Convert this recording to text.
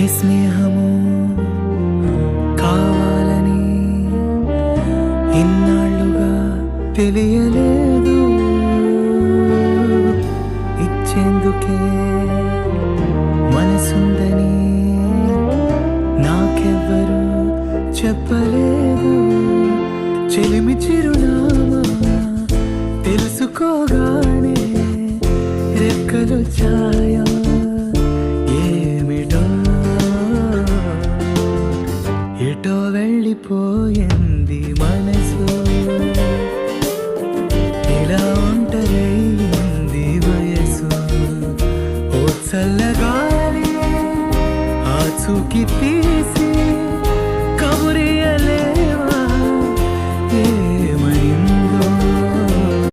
ఏ స్నేహము కావాలని ఇన్నాళ్ళుగా తెలియలేదు. ఇచ్చేందుకే మనసుందని నాకెవ్వరు చెప్పలేదు. చెలిమి చిరునా వెళ్ళిపోయింది మనసు. ఇలా ఒంటరైంది వయసు. ఓ చల్లగాలి ఆ చూకి తీసి